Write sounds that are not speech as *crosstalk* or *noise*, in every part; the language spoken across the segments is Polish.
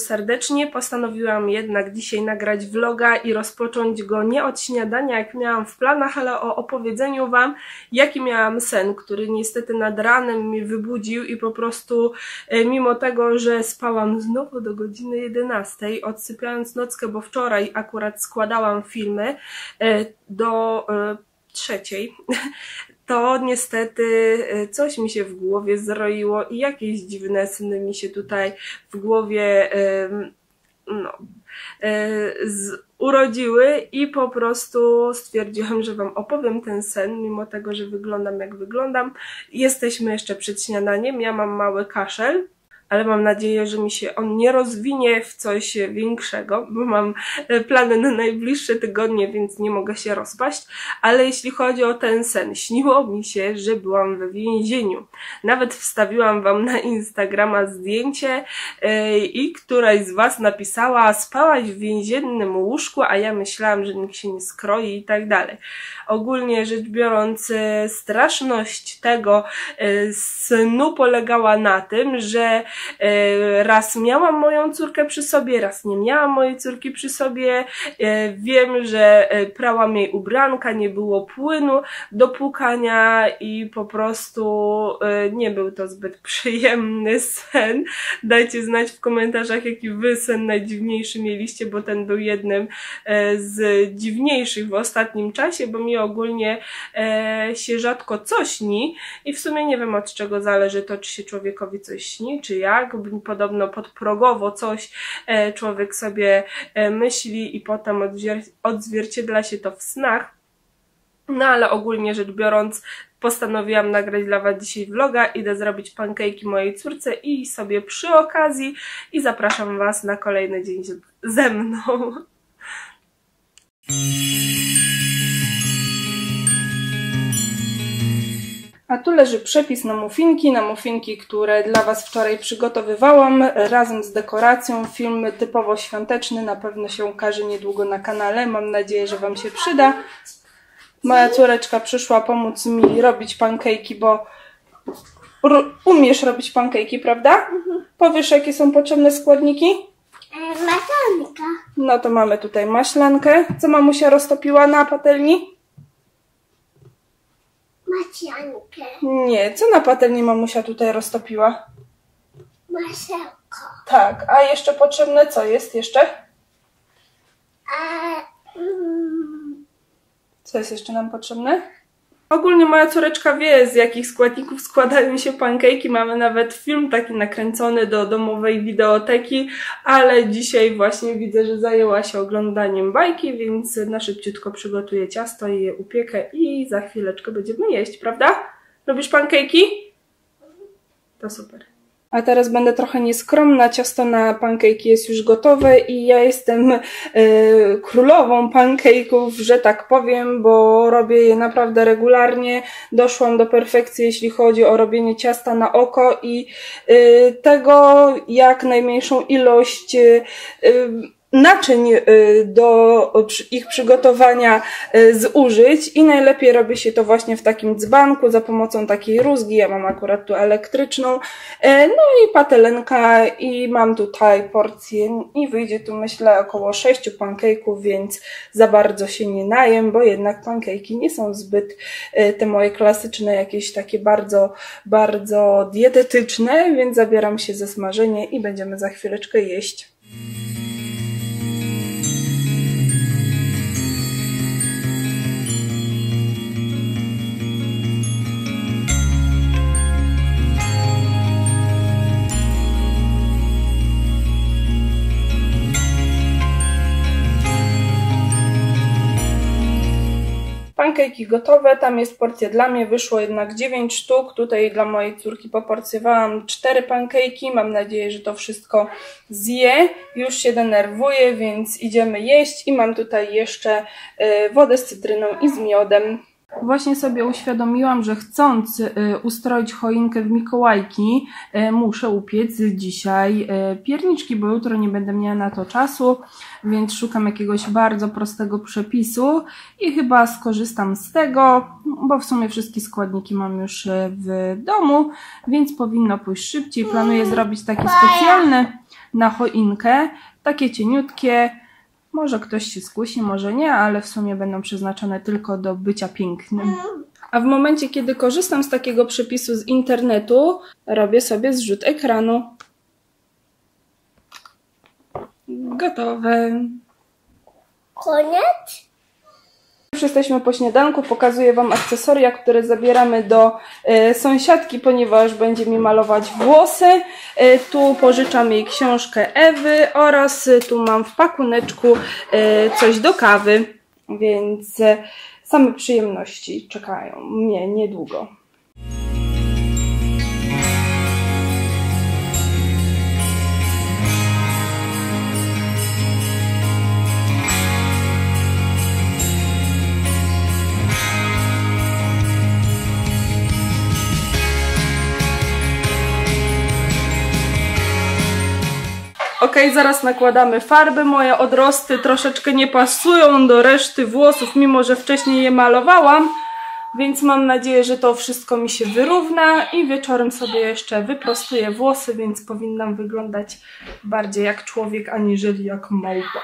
serdecznie. Postanowiłam jednak dzisiaj nagrać vloga i rozpocząć go nie od śniadania, jak miałam w planach, ale o opowiedzeniu Wam, jaki miałam sen, który niestety nad ranem mnie wybudził i po prostu e, mimo tego, że spałam znowu do godziny 11, odsypiając nockę, bo wczoraj akurat składałam filmy e, do e, trzeciej, *laughs* to niestety coś mi się w głowie zroiło i jakieś dziwne sny mi się tutaj w głowie no, z, urodziły i po prostu stwierdziłam, że Wam opowiem ten sen, mimo tego, że wyglądam jak wyglądam. Jesteśmy jeszcze przed śniadaniem, ja mam mały kaszel, ale mam nadzieję, że mi się on nie rozwinie w coś większego, bo mam e, plany na najbliższe tygodnie, więc nie mogę się rozpaść. Ale jeśli chodzi o ten sen, śniło mi się, że byłam w więzieniu. Nawet wstawiłam Wam na Instagrama zdjęcie yy, i któraś z Was napisała, spałaś w więziennym łóżku, a ja myślałam, że nikt się nie skroi i tak dalej. Ogólnie rzecz biorąc, e, straszność tego snu polegała na tym, że E, raz miałam moją córkę przy sobie, raz nie miałam mojej córki przy sobie. E, wiem, że e, prałam jej ubranka, nie było płynu do płukania i po prostu nie był to zbyt *laughs* przyjemny sen. Dajcie znać w komentarzach, jaki wy sen najdziwniejszy mieliście, bo ten był jednym z dziwniejszych w ostatnim czasie, bo mi ogólnie się rzadko coś śni i w sumie nie wiem od czego zależy to, czy się człowiekowi coś śni, czy jak, podobno podprogowo coś e, człowiek sobie e, myśli i potem odzwierciedla się to w snach. No ale ogólnie rzecz biorąc, postanowiłam nagrać dla Was dzisiaj vloga, idę zrobić pancake'i mojej córce i sobie przy okazji i zapraszam Was na kolejny dzień ze mną. A tu leży przepis na muffinki, na muffinki, które dla Was wczoraj przygotowywałam razem z dekoracją. Film typowo świąteczny, na pewno się ukaże niedługo na kanale. Mam nadzieję, że Wam się przyda. Moja córeczka przyszła pomóc mi robić pancake'i, bo umiesz robić pancake'i, prawda? Mhm. Powiesz, jakie są potrzebne składniki? E, maślanka. No to mamy tutaj maślankę. Co mamusia roztopiła na patelni? Maciankę. Nie, co na patelni mamusia tutaj roztopiła? Masełko. Tak, a jeszcze potrzebne co jest jeszcze? A, mm, Co jest jeszcze nam potrzebne? Ogólnie moja córeczka wie, z jakich składników składają się pancake'i. Mamy nawet film taki nakręcony do domowej wideoteki, ale dzisiaj właśnie widzę, że zajęła się oglądaniem bajki, więc na szybciutko przygotuję ciasto i je upiekę i za chwileczkę będziemy jeść, prawda? Lubisz pancake'i? To super. A teraz będę trochę nieskromna. Ciasto na pankejki jest już gotowe i ja jestem y, królową pancake'ów, że tak powiem, bo robię je naprawdę regularnie. Doszłam do perfekcji, jeśli chodzi o robienie ciasta na oko i y, tego jak najmniejszą ilość y, naczyń y, do ich przygotowania y, zużyć i najlepiej robi się to właśnie w takim dzbanku za pomocą takiej rózgi, ja mam akurat tu elektryczną, y, no i patelenka i mam tutaj porcję i wyjdzie tu myślę około 6 pancake'ów, więc za bardzo się nie najem, bo jednak pancake'i nie są zbyt te moje klasyczne, jakieś takie bardzo, bardzo dietetyczne, więc zabieram się za smażenie i będziemy za chwileczkę jeść. Pankejki gotowe, tam jest porcja dla mnie, wyszło jednak 9 sztuk. Tutaj dla mojej córki poporcjowałam 4 pankejki. Mam nadzieję, że to wszystko zje. Już się denerwuję, więc idziemy jeść. I mam tutaj jeszcze y, wodę z cytryną i z miodem. Właśnie sobie uświadomiłam, że chcąc y, ustroić choinkę w Mikołajki, y, muszę upiec dzisiaj y, pierniczki, bo jutro nie będę miała na to czasu, więc szukam jakiegoś bardzo prostego przepisu i chyba skorzystam z tego, bo w sumie wszystkie składniki mam już w domu, więc powinno pójść szybciej. Planuję zrobić takie specjalne na choinkę. Takie cieniutkie. Może ktoś się skusi, może nie, ale w sumie będą przeznaczone tylko do bycia pięknym. A w momencie, kiedy korzystam z takiego przepisu z internetu, robię sobie zrzut ekranu. Gotowe. Koniec? Już jesteśmy po śniadanku, pokazuję Wam akcesoria, które zabieramy do e, sąsiadki, ponieważ będzie mi malować włosy. E, tu pożyczam jej książkę Ewy oraz e, tu mam w pakuneczku coś do kawy, więc same przyjemności czekają mnie niedługo. Ok, zaraz nakładamy farby. Moje odrosty troszeczkę nie pasują do reszty włosów, mimo że wcześniej je malowałam. Więc mam nadzieję, że to wszystko mi się wyrówna i wieczorem sobie jeszcze wyprostuję włosy, więc powinnam wyglądać bardziej jak człowiek, aniżeli jak małpa.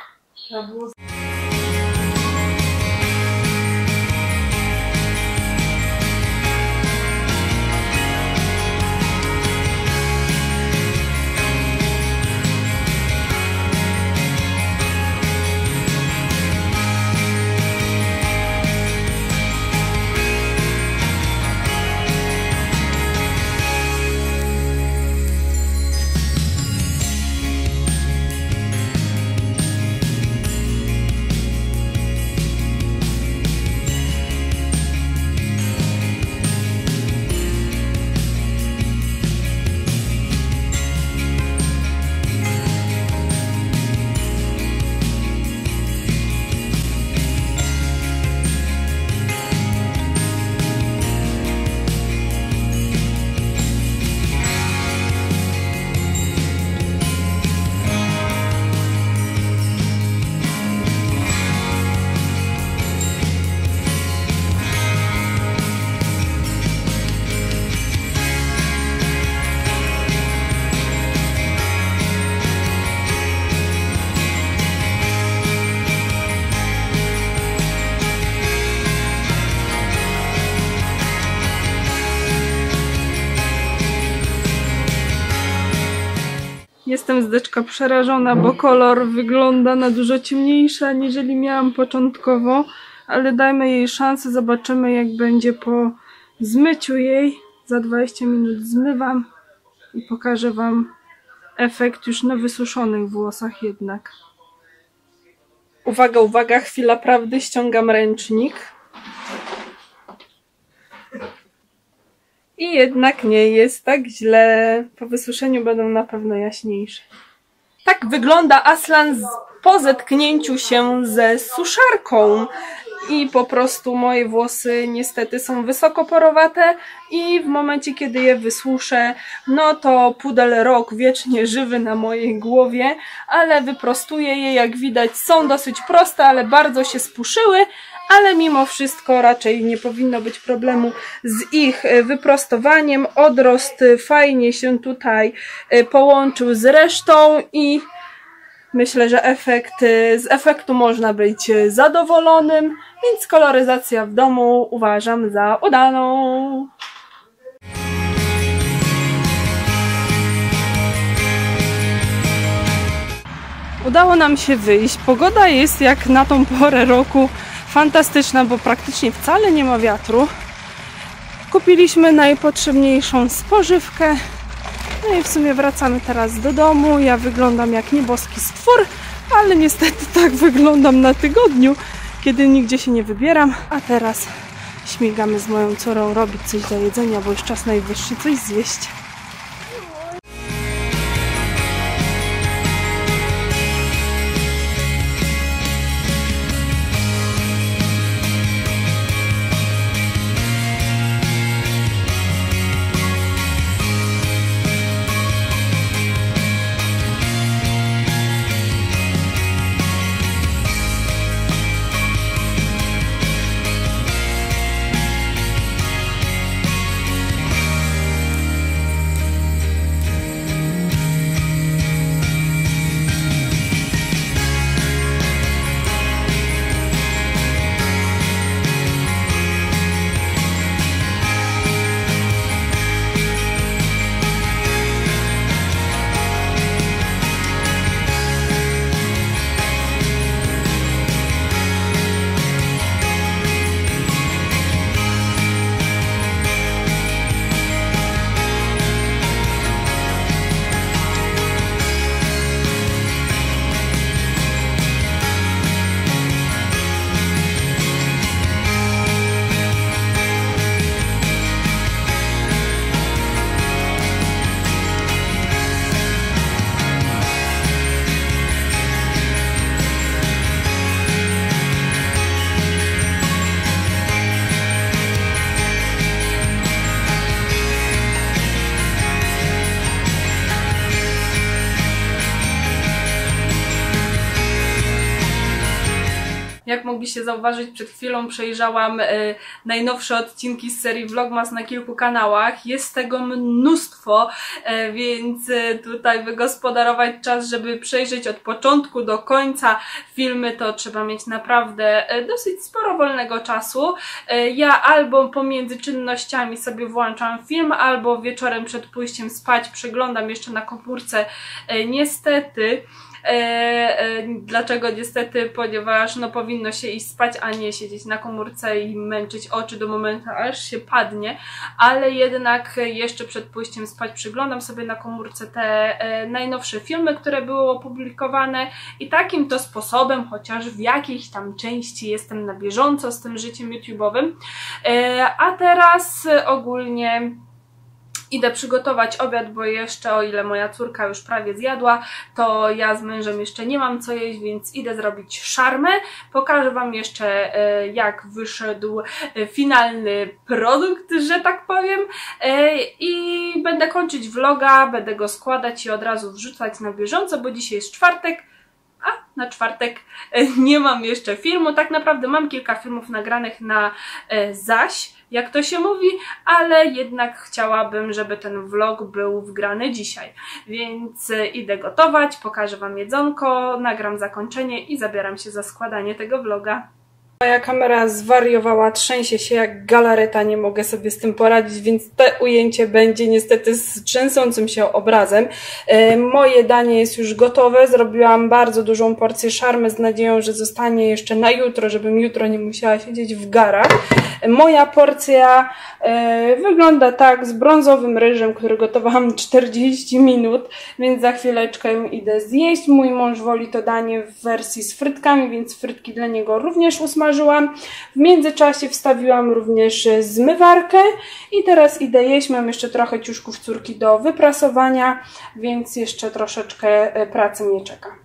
Jestem zdeczka przerażona, bo kolor wygląda na dużo ciemniejszy, aniżeli miałam początkowo, ale dajmy jej szansę, zobaczymy jak będzie po zmyciu jej. Za 20 minut zmywam i pokażę Wam efekt już na wysuszonych włosach jednak. Uwaga, uwaga, chwila prawdy, ściągam ręcznik. I jednak nie jest tak źle. Po wysuszeniu będą na pewno jaśniejsze. Tak wygląda Aslan z, po zetknięciu się ze suszarką. I po prostu moje włosy niestety są wysokoporowate i w momencie, kiedy je wysuszę, no to pudel rok wiecznie żywy na mojej głowie, ale wyprostuję je, jak widać są dosyć proste, ale bardzo się spuszyły, ale mimo wszystko raczej nie powinno być problemu z ich e, wyprostowaniem. Odrost e, fajnie się tutaj e, połączył z resztą i myślę, że efekt, z efektu można być zadowolonym, więc koloryzacja w domu uważam za udaną. Udało nam się wyjść. Pogoda jest jak na tą porę roku fantastyczna, bo praktycznie wcale nie ma wiatru. Kupiliśmy najpotrzebniejszą spożywkę. No i w sumie wracamy teraz do domu. Ja wyglądam jak nieboski stwór, ale niestety tak wyglądam na tygodniu, kiedy nigdzie się nie wybieram. A teraz śmigamy z moją córą robić coś do jedzenia, bo już czas najwyższy coś zjeść. Mogliście zauważyć, przed chwilą przejrzałam e, najnowsze odcinki z serii Vlogmas na kilku kanałach. Jest tego mnóstwo, e, więc e, tutaj wygospodarować czas, żeby przejrzeć od początku do końca filmy, to trzeba mieć naprawdę dosyć sporo wolnego czasu. Ja albo pomiędzy czynnościami sobie włączam film, albo wieczorem przed pójściem spać przeglądam jeszcze na komórce. Niestety, dlaczego niestety? Ponieważ no, powinno się iść spać, a nie siedzieć na komórce i męczyć oczy do momentu, aż się padnie, ale jednak jeszcze przed pójściem spać przyglądam sobie na komórce te e, najnowsze filmy, które były opublikowane i takim to sposobem, chociaż w jakiejś tam części jestem na bieżąco z tym życiem YouTube'owym. E, a teraz e, ogólnie idę przygotować obiad, bo jeszcze o ile moja córka już prawie zjadła, to ja z mężem jeszcze nie mam co jeść, więc idę zrobić szarmę. Pokażę Wam jeszcze e, jak wyszedł e, finalny produkt, że tak powiem E, i będę kończyć vloga, będę go składać i od razu wrzucać na bieżąco, bo dzisiaj jest czwartek, a na czwartek nie mam jeszcze filmu. Tak naprawdę mam kilka filmów nagranych na zaś, jak to się mówi, ale jednak chciałabym, żeby ten vlog był wgrany dzisiaj. Więc e, idę gotować, pokażę Wam jedzonko, nagram zakończenie i zabieram się za składanie tego vloga. Moja kamera zwariowała, trzęsie się jak galareta, nie mogę sobie z tym poradzić, więc te ujęcie będzie niestety z trzęsącym się obrazem. E, Moje danie jest już gotowe, zrobiłam bardzo dużą porcję szarmy z nadzieją, że zostanie jeszcze na jutro, żebym jutro nie musiała siedzieć w garach. Moja porcja e, wygląda tak z brązowym ryżem, który gotowałam *laughs* 40 minut, więc za chwileczkę ją idę zjeść. Mój mąż woli to danie w wersji z frytkami, więc frytki dla niego również usmażyłam. W międzyczasie wstawiłam również zmywarkę i teraz idę jeść. Mam jeszcze trochę ciuszków córki do wyprasowania, więc jeszcze troszeczkę e, pracy mnie czeka.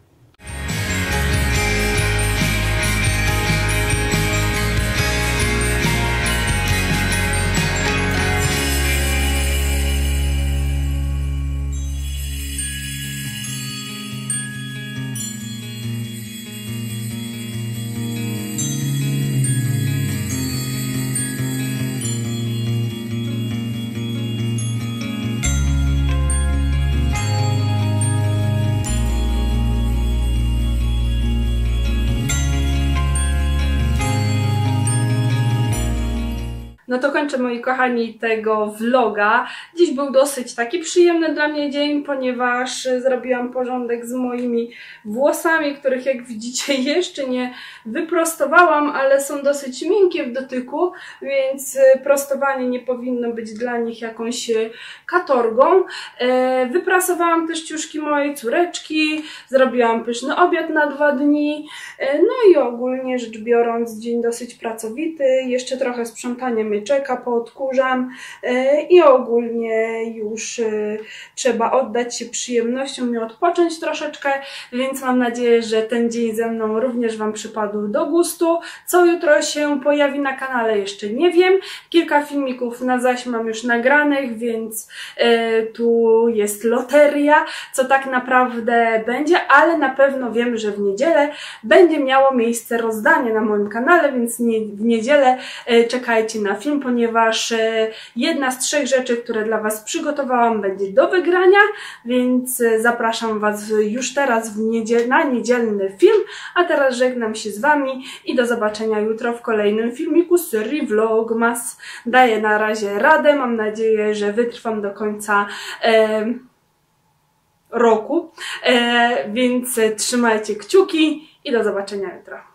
No to kończę moi kochani tego vloga. Dziś był dosyć taki przyjemny dla mnie dzień, ponieważ e, zrobiłam porządek z moimi włosami, których jak widzicie *laughs* jeszcze nie wyprostowałam, ale są dosyć miękkie w dotyku, więc e, prostowanie nie powinno być dla nich jakąś e, katorgą. Wyprasowałam też ciuszki mojej córeczki, zrobiłam pyszny obiad na dwa dni, no i ogólnie rzecz biorąc dzień dosyć pracowity, jeszcze trochę sprzątania mnie czeka, poodkurzam e, i ogólnie już e, trzeba oddać się przyjemnościom i odpocząć troszeczkę, więc mam nadzieję, że ten dzień ze mną również Wam przypadł do gustu. Co jutro się pojawi na kanale jeszcze nie wiem. Kilka filmików na zaś mam już nagranych, więc e, tu jest loteria, co tak naprawdę będzie, ale na pewno wiem, że w niedzielę będzie miało miejsce rozdanie na moim kanale, więc w niedzielę czekajcie na film, ponieważ e, jedna z trzech rzeczy, które dla Was przygotowałam, będzie do wygrania, więc e, zapraszam Was już teraz w niedziel na niedzielny film, a teraz żegnam się z Wami i do zobaczenia jutro w kolejnym filmiku serii Vlogmas. Daję na razie radę, mam nadzieję, że wytrwam do końca e, roku, e, więc trzymajcie kciuki i do zobaczenia jutro.